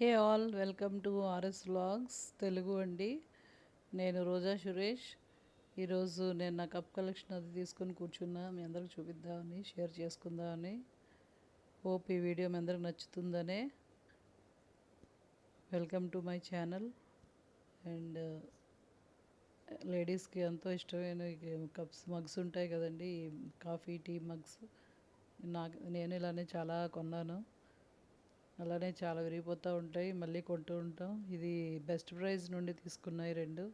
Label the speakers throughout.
Speaker 1: Hey all welcome to RS vlogs Telugu అండి. నేను రోజా సురేష్. ఈరోజు నేను నా కప్ కలెక్షన్ అది తీసుకొని కూర్చున్నా. మీ అందరికి చూపిద్దామని షేర్ చేసుకుందామని. హోప్ ఈ వీడియో మీ అందరికి నచ్చుతుందనే. Welcome to my channel. And లేడీస్కి ఎంతో ఇష్టమైన కప్స్ మగ్స్ ఉంటాయి కదండి. Coffee tea mugs. నాకు నేను ఇలానే చాలా కొన్నాను. అలానే చాలా విరిగిపోతూ ఉంటాయి. మళ్ళీ కొంటూ ఉంటాం. ఇది బెస్ట్ ప్రైస్ నుండి తీసుకున్నాయి రెండు.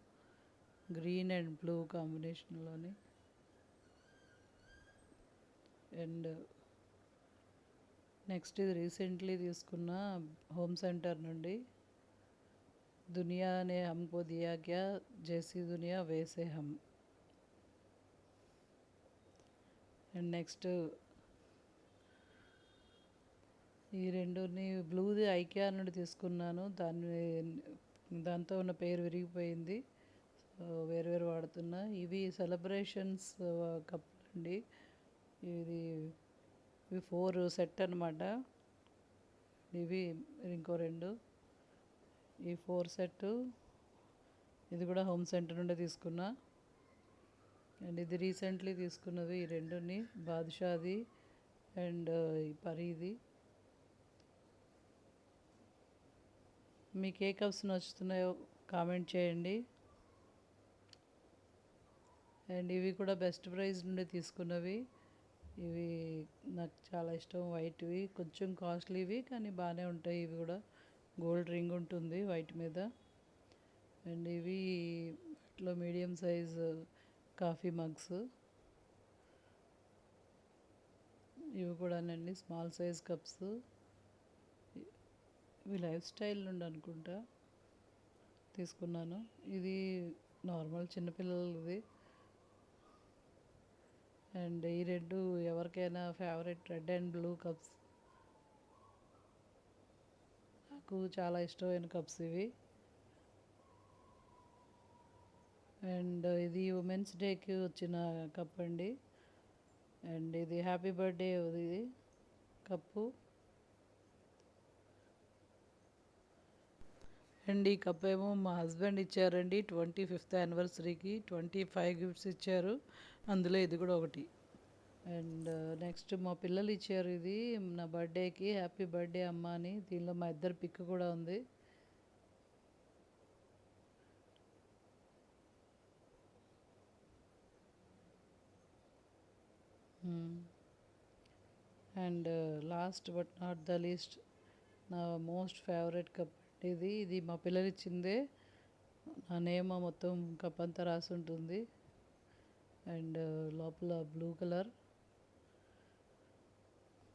Speaker 1: గ్రీన్ అండ్ బ్లూ కాంబినేషన్లోని. అండ్ నెక్స్ట్ ఇది రీసెంట్లీ తీసుకున్న హోమ్ సెంటర్ నుండి. దునియా నే హమ్కో దియా క్యా? దునియా వేసే హమ్. అండ్ నెక్స్ట్ ఈ రెండుని బ్లూది ఐకియా నుండి తీసుకున్నాను. దాన్ని దాంతో ఉన్న పేరు విరిగిపోయింది. వేరు వేరు వాడుతున్నా. ఇవి సెలబ్రేషన్స్ కప్ అండి. ఇది ఇవి ఫోర్ సెట్ అనమాట ఇవి ఇంకో రెండు. ఈ ఫోర్ సెట్ ఇది కూడా హోమ్ సెంటర్ నుండి తీసుకున్నా. అండ్ ఇది రీసెంట్లీ తీసుకున్నది ఈ రెండుని. బాదుషాది అండ్ పరీది మీకు ఏ కప్స్ నచ్చుతున్నాయో కామెంట్ చేయండి. అండ్ ఇవి కూడా బెస్ట్ ప్రైస్ నుండి తీసుకున్నవి. ఇవి నాకు చాలా ఇష్టం వైట్వి కొంచెం కాస్ట్లీవి కానీ బాగానే ఉంటాయి. ఇవి కూడా గోల్డ్ రింగ్ ఉంటుంది వైట్ మీద. అండ్ ఇవి ఇట్లా మీడియం సైజ్ కాఫీ మగ్స్. ఇవి కూడానండి స్మాల్ సైజ్ కప్స్. ఇవి లైఫ్ స్టైల్ నుండి అనుకుంటా తీసుకున్నాను. ఇది నార్మల్ చిన్నపిల్లలది అండ్ ఈ రెండు ఎవరికైనా favourite red and blue cups. నాకు చాలా ఇష్టమైన కప్స్ ఇవి. అండ్ ఇది ఉమెన్స్ డేకి వచ్చిన కప్ అండి. అండ్ ఇది హ్యాపీ బర్త్డే ఇది కప్పు. అండ్ ఈ కప్ ఏమో మా హస్బెండ్ ఇచ్చారండి. ట్వంటీ ఫిఫ్త్ యానివర్సరీకి ట్వంటీ ఫైవ్ గిఫ్ట్స్ ఇచ్చారు. అందులో ఇది కూడా ఒకటి. అండ్ నెక్స్ట్ మా పిల్లలు ఇచ్చారు ఇది. నా బర్త్డేకి హ్యాపీ బర్త్డే అమ్మ అని. దీనిలో మా ఇద్దరు పిక్ కూడా ఉంది. And last but not the least నా మోస్ట్ ఫేవరెట్ కప్ ఇది ఇది మా పిల్లలు ఇచ్చిందే నా నేమ్ మొత్తం కప్ అంతా రాసి ఉంటుంది అండ్ లోపల బ్లూ కలర్.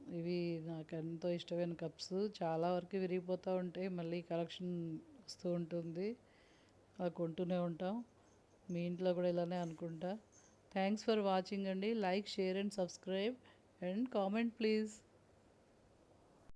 Speaker 1: ఇవి నాకు ఎంతో ఇష్టమైన కప్స్. చాలా వరకు విరిగిపోతూ ఉంటాయి. మళ్ళీ కలెక్షన్ వస్తూ ఉంటుంది. అలా కొంటూనే ఉంటాం. మీ ఇంట్లో కూడా ఇలానే అనుకుంటా. థ్యాంక్స్ ఫర్ వాచింగ్ అండి. Like share and subscribe and comment please.